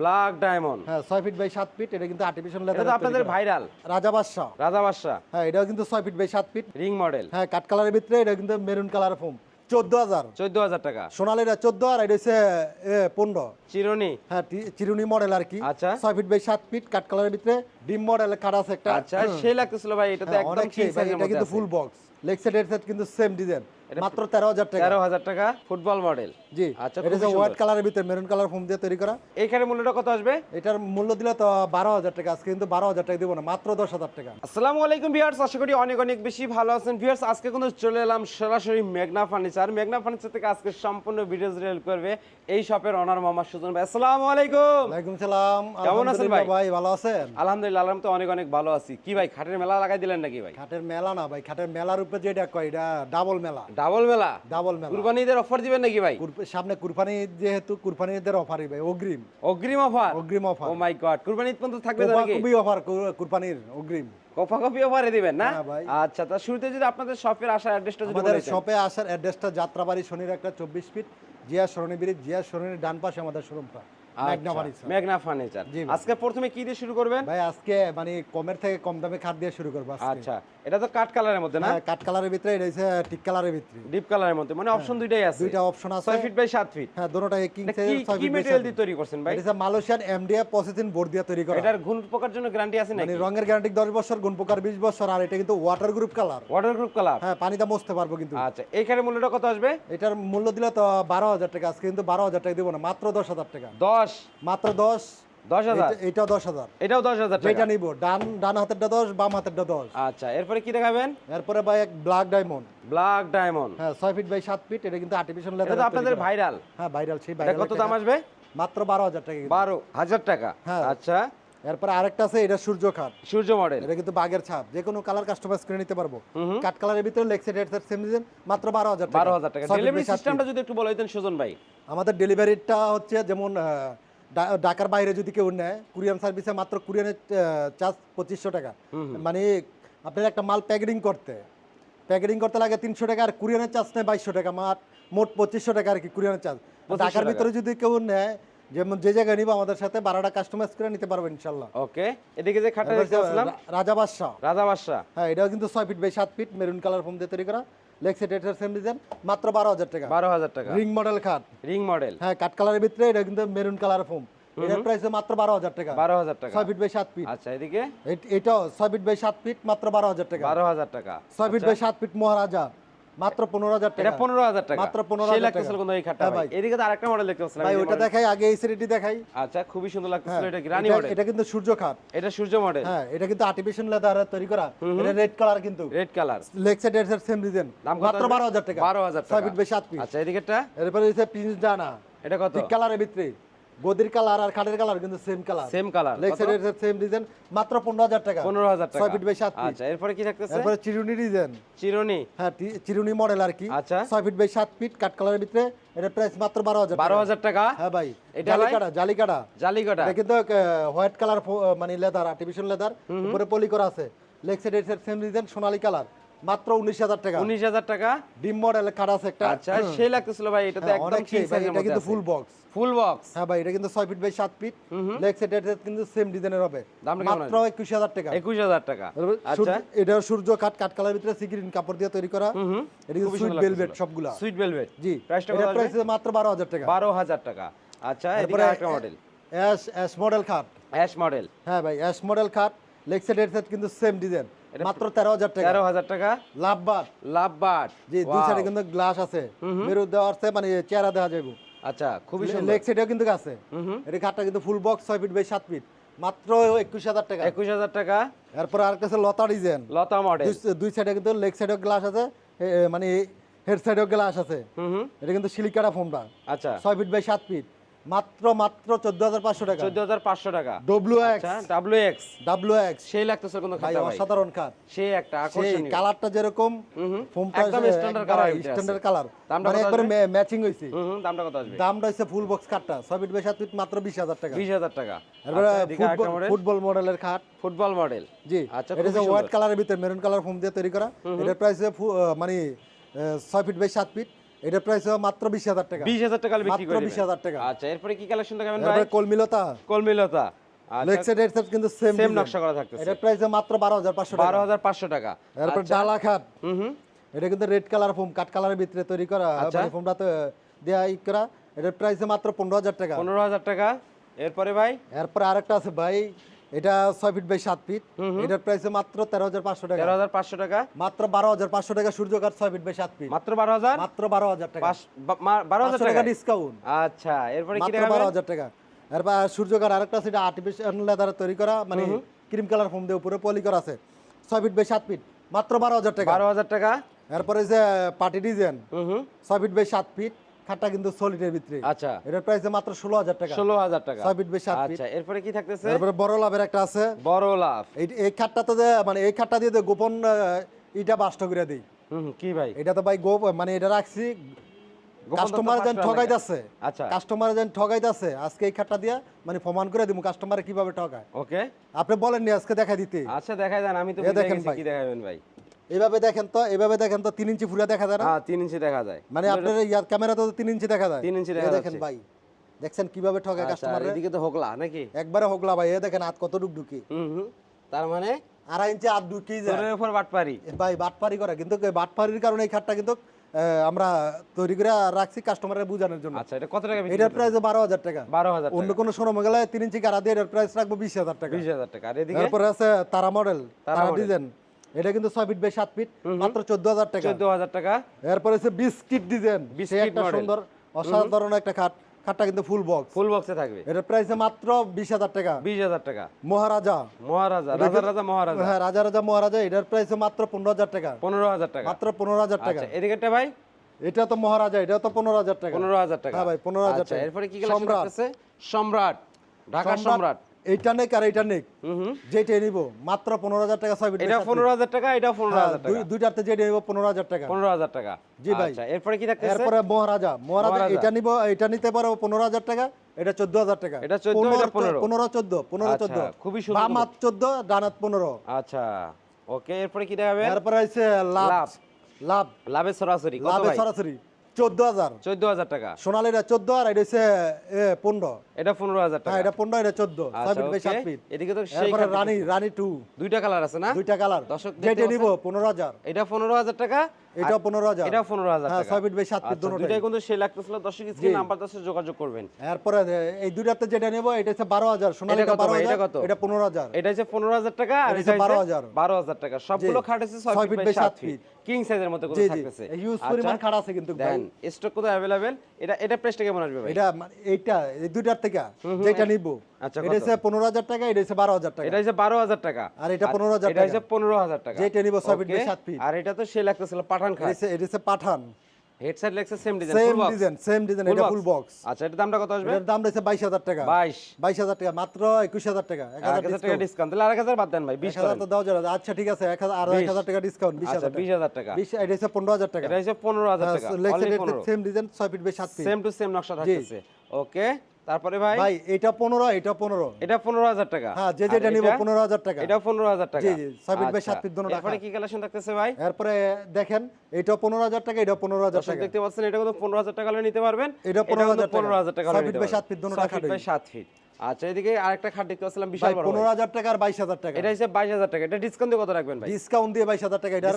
Black diamond. হ্যাঁ ছয় feet by সাত ফিট এটা কিন্তু আর্টিফিশিয়াল এটা আপনাদের ভাইরাল। রাজা বাদশাহ। রাজা বাদশা হ্যাঁ এটাও কিন্তু ছয় ফিট বাই সাত ফিট। রিং মডেল হ্যাঁ কাঠ কালারের ভিতরে এটা কিন্তু মেরুন কালার ফোম চোদ্দ হাজার। চোদ্দ হাজার টাকা। সোনালি এটা চোদ্দ আর এটা হচ্ছে এ, পনেরো। চিরনি। হ্যাঁ চিরুনি মডেল আর কি। আচ্ছা। ছয় ফিট বাই সাত ফিট কাঠ কালারের ভিতরে ডিম মডেল কাঠ আছে একটা। আচ্ছা সেই লাগতেছিল ভাই এটা তো হ্যাঁ, একদম এটা কিন্তু ফুল বক্স লেগ সাইড কিন্তু সেম ডিজাইন মাত্র তেরো হাজার টাকা তেরো হাজার টাকা ফুটবল মডেল জি আচ্ছা, এটা হোয়াইট কালারের ভিতরে মেরুন কালার ফোম দিয়ে তৈরি করা এইখানে মূল্যটা কত আসবে এটার মূল্য দিলে তো বারো হাজার টাকা আজকে কিন্তু বারো হাজার টাকা দিব না মাত্র দশ হাজার টাকা আসসালামু আলাইকুম ভিউয়ার্স আশা করি অনেক অনেক বেশি ভালো আছেন ভিউয়ার্স আজকে কিন্তু চলে এলাম সরাসরি মেঘনা ফার্নিচার মেঘনা ফার্নিচার থেকে আজকে সম্পূর্ণ ভিডিওস করবে এই শপের অনার মোহাম্মদ সুজন ভাই আসসালামু আলাইকুম ওয়ালাইকুম সালাম কেমন আছেন ভাই? আলহামদুলিল্লাহ ভাই ভালো আছেন আলহামদুলিল্লাহ আলহাম তো অনেক অনেক ভালো আছি কি ভাই খাটের মেলা লাগাই দিলেন নাকি ভাই খাটের মেলা না ভাই খাটের মেলার যেটা কয় এটা ডাবল মেলা। ডাবল মেলা? ডাবল মেলা। কুরবানিদের অফার দিবেন নাকি ভাই? সামনে কুরবানি যেহেতু কুরবানিদের অফারই ভাই অগ্রিম। অগ্রিম অফার অগ্রিম অফার ও মাই গড কুরবানি পর্যন্ত থাকবে নাকি খুবই অফার কুরবানির অগ্রিম। কফা কফি অফারে দিবেন না? হ্যাঁ। আচ্ছা তা শুরুতে যদি আপনাদের শপের আসার অ্যাড্রেসটা যদি আমাদের শপে আসার অ্যাড্রেসটা যাত্রাবাড়ি শনির একটা চব্বিশ ফিট জিয়া সরণি ব্রিজ জিয়া সরণির ডান পাশে আমাদের শোরুমটা মেঘনা আচ্ছা, ফার্নিচার। মেঘনা ফার্নিচার আজকে প্রথমে কি দিয়ে শুরু করবেন? ভাই আজকে মানে কমের থেকে কম দামে খাট দিয়ে শুরু করব আজকে। আচ্ছা এটা তো কাট কালারের মধ্যে না? হ্যাঁ কালারের ভিতরে এটা হচ্ছে টিক কালারের ভিতরে। ডিপ কালারের মধ্যে মানে অপশন দুইটাই আছে। দুইটা অপশন আছে। ছয় ফিট বাই সাত ফিট হ্যাঁ দুটোটাই কিং এটা সাইজের কি কি মেটেরিয়াল দিয়ে তৈরি করছেন ভাই? এটা মালয়েশিয়ান এমডিএফ প্রসেসিং বোর্ড দিয়ে তৈরি করা। এটার ঘুণ পোকার জন্য গ্যারান্টি আছে মানে রঙের গ্যারান্টি দশ বছর গুণ প্রকার বিশ বছর আর এটা কিন্তু water group colour waterproof colour হ্যাঁ পানিতে মুছতে পারব কিন্তু। আচ্ছা এইখানে মূল্যটা কত আসবে? এটার মূল্য দিলে তো বারো হাজার টাকা আজকে কিন্তু বারো হাজার টাকা দিব না মাত্র দশ হাজার টাকা। দশ। মাত্র দশ। দশ হাজার? এটাও দশ হাজার। এটাও দশ হাজার এটা নিব। ডান ডান হাতেরটা দশ বাম হাতেরটা দশ। আচ্ছা এরপরে কি দেখাবেন? এরপরে ভাই এক ব্ল্যাক ডায়মন্ড ব্ল্যাক ডায়মন্ড হ্যাঁ ছয় ফিট বাই সাত ফিট এটা কিন্তু আর্টিফিশিয়াল এটা আপনাদের ভাইরাল হ্যাঁ ভাইরাল সেই ভাইরাল কত দাম আসবে? মাত্র বারো হাজার টাকা বারো হাজার টাকা। হ্যাঁ। আচ্ছা। এরপরে আরেকটা আছে এটা সূর্য খাট। সূর্য মডেল। এটা কিন্তু বাগের ছাপ। যে কোনো কালার কাস্টমাইজ করে নিতে পারব। কাট কালারের ভিতরে সাইড হেডসেট সেম ডিজাইন মাত্র বারো হাজার বারো হাজার টাকা। ছয় feet by ডেলিভারি সিস্টেমটা যদি একটু বলে দিতেন সুজন ভাই। আমাদের ডেলিভারিটা হচ্ছে যেমন ঢাকার বাইরে যদি কেউ নেয় কুরিয়ান সার্ভিসে মাত্র কুরিয়ানের চার্জ পঁচিশশো টাকা। মানে আপনার একটা মাল প্যাকেটিং করতে। প্যাকেটিং করতে লাগে তিনশো টাকা আর কুরিয়ানের চার্জ নেয় বাইশশো টাকা। মোট পঁচিশশো টাকা আর কি কুরিয়ানের চার্জ। 2500 ঢাকার ভিতরে যদি কেউ নেয় যেমন যে জায়গায় নিবো আমাদের সাথে বারোটা কাস্টমাইজ করে নিতে পারব ইনশাল্লাহ। ওকে এদিকে যে খাটটা দেখতে রাজা বাদশাহ। রাজা বাদশা হ্যাঁ এটাও কিন্তু ছয় ফিট বাই সাত ফিট মেরুন কালার ফোম দিয়ে তৈরি করা। এটার সেম ডিজাইন মাত্র বারো হাজার টাকা। বারো হাজার টাকা। রিং মডেল খাট। রিং মডেল হ্যাঁ কাঠ কালারের ভিতরে এটা কিন্তু মেরুন কালার ফোম এটার প্রাইস মাত্র বারো হাজার টাকা। বারো হাজার টাকা। ছয় ফিট বাই সাত ফিট আচ্ছা এদিকে? এটাও ছয় ফিট বাই সাত ফিট মাত্র বারো হাজার টাকা। বারো হাজার টাকা। ছয় ফিট বাই সাত ফিট মহারাজা। মাত্র পনেরো হাজার এটা টাকা। পনেরো হাজার টাকা। মাত্র 15,000 সেই টাকা। লাগতেছিল কিন্তু এই খাটটা হ্যাঁ ভাই। এদিকে তো আরেকটা মডেল দেখতে পাচ্ছিলাম ভাই ওটা দেখাই আগে এই সিরিটি দেখাই। আচ্ছা খুবই সুন্দর লাগতেছিল হ্যাঁ, এটা কি রানী মডেল এটা কিন্তু সূর্য খাট। এটা সূর্য মডেল হ্যাঁ এটা কিন্তু আর্টিফিশিয়াল লেদার তৈরি করা। এটা রেড কালার কিন্তু। রেড কালার লেগ সাইড এর সেম ডিজাইন মাত্র আসবে? বারো হাজার টাকা। 12,000 ছয় টাকা। ফিট বাই সাত ফিট আচ্ছা এদিকেটা এরপরে হচ্ছে প্রিন্স ডানা। এটা কত? কালারের ভিতরে। গদির কালার আর খাটের কালার কিন্তু same colour. Same colour. Same design মাত্র পনেরো হাজার টাকা। পনেরো হাজার টাকা। ছয় ফিট বাই সাত ফিট আচ্ছা এরপরে কি থাকতেছে? এরপরে চিরুনি ডিজাইন চিরনি। হ্যাঁ চিরুনি মডেল আর কি। আচ্ছা। ছয় ফিট বাই সাত ফিট কাঠ কালারের ভিতরে। এটা প্রাইস মাত্র বারো হাজার বারো হাজার টাকা? হ্যাঁ ভাই। এটা জালি ভাই? কাটা জালি কাটা এটা কিন্তু হোয়াইট কালার মানে লেদার আর্টিফিশিয়াল লেদার উপরে পলি করা আছে। এর সেম ডিজাইন সোনালী কালার মাত্র উনিশ হাজার টাকা। উনিশ হাজার টাকা। ডিম মডেল আছে একটা। আচ্ছা সেই লাগতেছিল ভাই এটা তো হ্যাঁ, একদম এটা কিন্তু ফুল বক্স ফুল বক্স হ্যাঁ ভাই এটা কিন্তু ছয় ফিট বাই সাত ফিট লেগ এর কিন্তু সেম ডিজাইনের হবে। মাত্র একুশ হাজার টাকা। একুশ হাজার টাকা। আচ্ছা। এটা সূর্য কাঠ কাঠ কালারের ভিতরে সিগ্রিন কাপড় দিয়ে তৈরি করা। এটা কিন্তু সুইট ভেলভেট সবগুলা। সুইট ভেলভেট জি। প্রাইসটা প্রাইস মাত্র বারো হাজার টাকা। বারো হাজার টাকা। আচ্ছা এদিকে তারপরে একটা মডেল অ্যাশ অ্যাশ মডেল খাট অ্যাশ মডেল হ্যাঁ ভাই অ্যাশ মডেল খাট লেগ সাইড কিন্তু সেম ডিজাইন মাত্র তেরো হাজার টাকা। তেরো হাজার টাকা। জি দুই সাইডে কিন্তু গ্লাস আছে। মেরু দেওয়া আছে মানে চেহারা দেখা যাবে আচ্ছা খুবই সুন্দর। লেগ সাইডেও কিন্তু আছে। এটা খাটটা কিন্তু ফুল বক্স ছয় ফিট বাই সাত ফিট মাত্র একুশ হাজার টাকা। একুশ হাজার টাকা। এরপর আরেকটা আছে লতা ডিজাইন লতা মডেল দুই সাইডে কিন্তু লেগ সাইডেও গ্লাস আছে মানে হেড সাইডেও গ্লাস আছে। এটা কিন্তু সিলিকাটা ফোমটা আচ্ছা। ছয় ফিট বাই সাত ফিট মাত্র মাত্র চোদ্দ হাজার পাঁচশো টাকা। চোদ্দ হাজার পাঁচশো টাকা। ডব্লিউ এক্স আচ্ছা সেই লাগতেছে কোনো খাতা ভাই অসাধারণ কাঠ। সেই একটা আকর্ষণীয়। কালারটা যেরকম। ফোমটা একদম ভিতরে আছে। স্ট্যান্ডার্ড কালার মানে একবারে ম্যাচিং হুম দামটা কত আসবে? দামটা হচ্ছে ফুল বক্স কাঠটা। ছয় ফিট বাই ফিট মাত্র বিশ হাজার টাকা। বিশ হাজার টাকা। ফুটবল- ফুটবল মডেলের খাট। ফুটবল মডেল জি। আচ্ছা, এটা হোয়াইট কালারের ভিতরে মেরুন কালার ফোম দিয়ে তৈরি করা। এটার প্রাইস মানে ছয় ফিট বাই সাত ফিট। এটার প্রাইস মাত্র বিশ হাজার টাকা। বিশ হাজার টাকা বিক্রি মাত্র করে 20,000 টাকা। আচ্ছা এরপরে কি কালেকশন দেখাবেন ভাই? কলমিলতা। কলমিলতা। লেগ সাইড হেড কিন্তু সেম সেম নকশা করা থাকতেছে। এটার প্রাইস মাত্র বারো হাজার পাঁচশো বারো টাকা হাজার পাঁচশো টাকা। তারপর আচ্ছা। ডালা খাট হুম হুম। এটা কিন্তু রেড কালার ফোম কাঠ কালারের ভিতরে তৈরি করা। আচ্ছা। মানে ফোমটা তো দেয়া ই করা। এটার প্রাইস মাত্র পনেরো হাজার টাকা। পনেরো হাজার টাকা। এরপরে ভাই? এরপর আরেকটা আছে ভাই। এটা ছয় ফিট বাই সাত ফিট এটার প্রাইস মাত্র তেরো হাজার পাঁচশো টাকা। তেরো হাজার পাঁচশো টাকা। মাত্র বারো হাজার পাঁচশো টাকা সূর্য কাঠ ছয় ফিট বাই সাত ফিট মাত্র বারো হাজার? মাত্র বারো হাজার টাকা। বারো হাজার টাকা? ডিসকাউন্ট আচ্ছা এরপরে মাত্র বারো হাজার টাকা। এরপর আরেকটা এটা আর্টিফিশিয়াল লেদারে তৈরি করা মানে ক্রিম কালার ফোম দিয়ে উপরে পলি করা আছে। ছয় ফিট বাই সাত ফিট মাত্র বারো হাজার টাকা। বারো হাজার টাকা। এরপরে যে পার্টি ডিজাইন ছয় ফিট বাই সাত ফিট খাটটা কিন্তু সলিডের ভিতরে। আচ্ছা। এটার প্রাইস মাত্র ষোলো হাজার টাকা। ষোলো হাজার টাকা। ছয় ফিট বাই সাত ফিট আচ্ছা এরপরে কি থাকতেছে? তারপরে বড় লাভের একটা আছে। বড় লাভ। এই এই খাটটাতে যে মানে এই খাটটা দিয়ে গোপন করে দিই। হুম হুম, কি ভাই? এটা তো ভাই গোপ মানে এটা রাখছি। কাস্টমার যেন আচ্ছা। কাস্টমার যেন ঠগাইতেছে আজকে এই খাটটা দিয়া মানে প্রমাণ করে দিব কাস্টমারে কীভাবে ঠগায়। ওকে আপনি বলেন নি আজকে দেখা দিতে। আচ্ছা দেখাই দেন আমি তো দেখেন ভাই। কি দেখাবেন ভাই। এইভাবে দেখেন তো এইভাবে দেখেন তো তিন ইঞ্চি ফুরা দেখা যায় না? হ্যাঁ তিন ইঞ্চি দেখা যায়। মানে আপনার ইয়ার ক্যামেরাতে তো তিন ইঞ্চি দেখা যায়। তিন ইঞ্চি দেখা দেখেন ভাই দেখছেন কীভাবে আচ্ছা কাস্টমার এদিকে তো হোকলা নাকি? একবারে হোগলা ভাই এ দেখেন হাত কত ডুক ঢুকি হুম হুম। তার মানে? আড়াই ইঞ্চি হাত ঢুকি যায়। তোরের উপর বাটপারি। ভাই বাটপারি করে কিন্তু বাটপারির কারণে এই খাটটা কিন্তু আমরা তৈরি করে রাখছি কাস্টমারের বোঝানোর জন্য। আচ্ছা এটা কত টাকা এটার প্রাইস বারো হাজার টাকা। বারো হাজার অন্য কোনো শোরুম গেলে তিন ইঞ্চি কারা দিয়ে এটার প্রাইস রাখব বিশ হাজার টাকা। বিশ হাজার টাকা। আর এদিকে? তারপরে আছে তারা মডেল তারা ডিজাইন এটা কিন্তু ছয় ফিট বাই সাত ফিট মাত্র চোদ্দ হাজার টাকা। চোদ্দ হাজার টাকা। এরপরে আছে বিস্কিট ডিজাইন বিস্কিট সুন্দর অসাধারণ একটা খাট। খাটটা কিন্তু ফুল বক্স ফুল বক্সে থাকবে। এটার প্রাইস মাত্র বিশ হাজার টাকা। বিশ হাজার টাকা। মহারাজা। মহারাজা রাজা রাজা মহারাজা। হ্যাঁ রাজা রাজা মহারাজা এটার প্রাইস মাত্র পনেরো হাজার টাকা। পনেরো হাজার টাকা। মাত্র পনেরো হাজার টাকা। আচ্ছা এদিকেটা ভাই? এটা তো মহারাজা এটা তো পনেরো হাজার টাকা। পনেরো হাজার টাকা। হ্যাঁ ভাই, 15,000 আচ্ছা টাকা। এরপরে কি কালেকশন সম্রাট। সম্রাট ঢাকা সম্রাট। এইটা নেক আর এইটা নেক। যেটা নিব মাত্র পনেরো হাজার টাকা ছয় এটা পনেরো হাজার টাকা এটা পনেরো হ্যাঁ, হাজার টাকা। দুইটাতে যেটা নিব পনেরো হাজার টাকা। পনেরো হাজার টাকা। জি ভাই। আচ্ছা এরপরে কি থাকতেছে? এরপরে মহারাজা। মহারাজা। এটা নিব এটা নিতে পারো পনেরো হাজার টাকা এটা চোদ্দ হাজার টাকা। এটা 14, এটা 15 পনেরো। চোদ্দ পনেরো আচ্ছা, চোদ্দ। খুবই সুন্দর। বাম হাত চোদ্দ ডান হাত পনেরো। আচ্ছা ওকে এরপরে কি দেখাবে এরপরে আছে লাভ। লাভ। লাভ। লাভের সরাসরি কত লাভে সরাসরি। চোদ্দ হাজার। চোদ্দ হাজার টাকা। সোনালিরা চোদ্দ আর এটা হচ্ছে পনেরো। এটা পনেরো হাজার টাকা। হ্যাঁ এটা পনেরো এটা চোদ্দ। আচ্ছা এদিকে তো সেই এরপরে রানী রানী টু দুইটা কালার আছে না? দুইটা কালার। দর্শক যেটা নিব পনেরো হাজার। এটা পনেরো হাজার টাকা। এটা পনেরো হাজার। এটা পনেরো হাজার হ্যাঁ টাকা। ছয় ফিট বাই সাত ফিট আচ্ছা, দুটোটাই দুইটাই কিন্তু সেই লাগতেছিল দর্শক স্ক্রিন নাম্বার দশে যোগাযোগ করবেন। এরপরে এই দুইটাতে যেটা নেব এটা হচ্ছে বারো হাজার। সোনালিটা কত বারো ভাই? এটা হাজার। এটা হচ্ছে পনেরো হাজার টাকা আর এটা এটা হচ্ছে হচ্ছে 12,000 বারো হাজার টাকা। সবগুলো খাট হচ্ছে ছয় ফিট বাই সাত ফিট কিং সাইজের জি জি। থাকতেছে। আচ্ছা, পরিমাণ খাট আছে কিন্তু দেন স্টক কোথায় অ্যাভেলেবেল এটা এটা প্রাইসটা কেমন আসবে ভাই? এটা এইটা এই দুইটার থেকে যেটা নিব। আচ্ছা, এটা হচ্ছে টাকা এটা হচ্ছে বারো হাজার টাকা। এটা হচ্ছে বারো হাজার টাকা। আর এটা 15,000 এটা হচ্ছে পনেরো হাজার টাকা। যেটা নিব ছয় ফিট বাই ফিট। আর এটা তো সে লাগতেছিল পাঠান খাট। এটা হচ্ছে Pathan. Headset লেগছে same design same design same design এটা ফুল বক্স আচ্ছা এটার দামটা কত আসবে? এটার দাম রয়েছে বাইশ হাজার টাকা। 22 বাইশ হাজার টাকা মাত্র একুশ হাজার টাকা। এক এক হাজার হাজার টাকা ডিসকাউন্ট তাহলে আরেক হাজার বাদ দেন ভাই তো আচ্ছা ঠিক আছে এক হাজার আর এক হাজার টাকা ডিসকাউন্ট বিশ আচ্ছা হাজার বিশ হাজার টাকা। বিশ এটা হচ্ছে পনেরো হাজার টাকা। এটা হচ্ছে পনেরো হাজার টাকা। অনলি সেম ডিজাইন ছয় ফিট বাই সাত ফিট। সেম টু সেম নকশা থাকতেছে। ওকে তারপরে ভাই? ভাই এটা পনেরো এটা পনেরো। এটা পনেরো হাজার টাকা। হ্যাঁ যে যেটা নিব এটা? পনেরো হাজার টাকা। এটা পনেরো হাজার টাকা। জি, জি, সাবিত ভাই আচ্ছা, টাকা ফিট এরপরে কি কালেকশন থাকতেছে ভাই? এরপরে দেখেন এটা পনেরো হাজার টাকা এটা পনেরো হাজার দর্শক টাকা। দেখতে পাচ্ছেন এটা কিন্তু পনেরো হাজার টাকা হলে নিতে পারবেন। এটা 15,000 টাকা। সাবিত ভাই টাকা টাকা সাত পারবেন। ফিট দোনোটা ছয় ফিট সাত ফিট আচ্ছা এদিকে আরেকটা খাট দেখতে পাচ্ছিলাম বিশাল বড় পনেরো ভাই। হাজার টাকা আর বাইশ হাজার টাকা। এটা হচ্ছে বাইশ হাজার টাকা এটা ডিসকাউন্ট দিয়ে কত রাখবেন ভাই? ডিসকাউন্ট দিয়ে বাইশ হাজার টাকা। এটার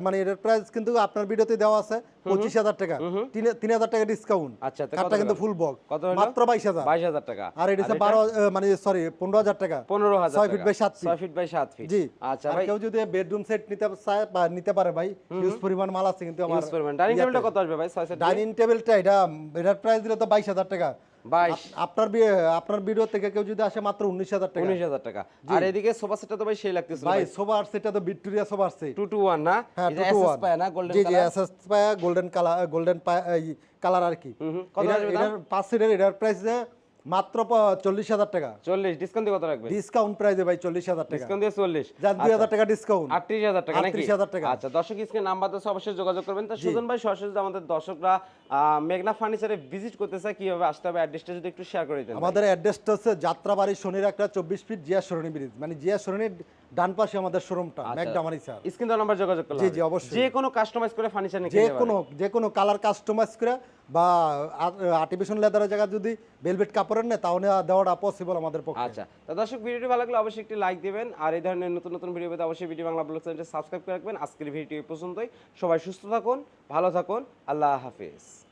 মানে এটার প্রাইস কিন্তু আপনার ভিডিওতে দেওয়া আছে পঁচিশ হাজার টাকা। তিন- তিন হাজার টাকা ডিসকাউন্ট আচ্ছা কার্ডটা কিন্তু ফুল বক? মাত্র বাইশ হাজার। বাইশ হাজার টাকা। আর এটা হচ্ছে বারো আহ, মানে সরি পনেরো হাজার টাকা। পনেরো হাজার ছয় ফিট বাই সাত ফিট ছয় ফিট বাই সাত ফিট জি। আচ্ছা ভাই। কেউ যদি বেডরুম সেট নিতে চায় বা নিতে পারে ভাই হিউজ পরিমাণ মাল আছে কিন্তু আমার ইউজ করবেন ডাইনিং টেবিলটা কত আসবে ভাই? ছয় সেট ডাইনিং টেবিলটা এটা এটার প্রাইস দিলে তো বাইশ হাজার টাকা। বাইশ আপনার আপনার ভিডিও থেকে কেউ যদি আসে মাত্র উনিশ হাজার টাকা। উনিশ হাজার টাকা। আর এদিকে সোফা সেটটা তো ভাই সেই লাগতেছে ভাই সোফার সেটটা তো ভিক্টোরিয়া সোফার সেট টু টু ওয়ান না? হ্যাঁ টু টু ওয়ান না গোল্ডেন জি জি এসএস পায়া গোল্ডেন কালার গোল্ডেন কালার আর কি। পাঁচ সিটের এটার প্রাইস মাত্র চল্লিশ হাজার টাকা। চল্লিশ ডিসকাউন্ট কত রাখবে? ডিসকাউন্ট প্রাইজে ভাই চল্লিশ হাজার টাকা। ডিসকাউন্ট দিয়ে চল্লিশ। যার দুই হাজার টাকা ডিসকাউন্ট আটত্রিশ হাজার টাকা আটত্রিশ হাজার টাকা। আচ্ছা দর্শক স্ক্রিন নাম্বার তো অবশ্যই যোগাযোগ করবেন। তো সুজন ভাই সরাসরি আমাদের দর্শকরা মেঘনা ফার্নিচারে ভিজিট করতে চায় কীভাবে আসতে হবে? অ্যাড্রেসটা যদি একটু শেয়ার করে দিতেন আমাদের অ্যাড্রেসটা হচ্ছে যাত্রাবাড়ি শনির একটা চব্বিশ ফিট জিয়া সরণি ব্রিজ মানে জিয়া সরণির ডান পাশে আমাদের শোরুমটা আচ্ছা। ম্যাকডামারি স্যার। স্ক্রিন নাম্বার যোগাযোগ জি, জি, অবশ্যই। যে কোনো কাস্টমাইজ করে ফার্নিচার নিতে যে কোনো যে কোনো কালার কাস্টমাইজ করে বা আর্টিফিশিয়াল লেদারের জায়গায় যদি ভেলভেট কাপড়ের নেয় তাহলে দেওয়াটা পসিবল আমাদের পক্ষে। আচ্ছা। তো দর্শক ভিডিওটি ভালো লাগলে অবশ্যই একটি লাইক দিবেন। আর এই ধরনের নতুন নতুন ভিডিও পেতে অবশ্যই ভিডিও বাংলা ব্লগ চ্যানেলটি সাবস্ক্রাইব করে রাখবেন। আজকের ভিডিওটি এই পর্যন্তই। সবাই সুস্থ থাকুন ভালো থাকুন। আল্লাহ হাফিজ।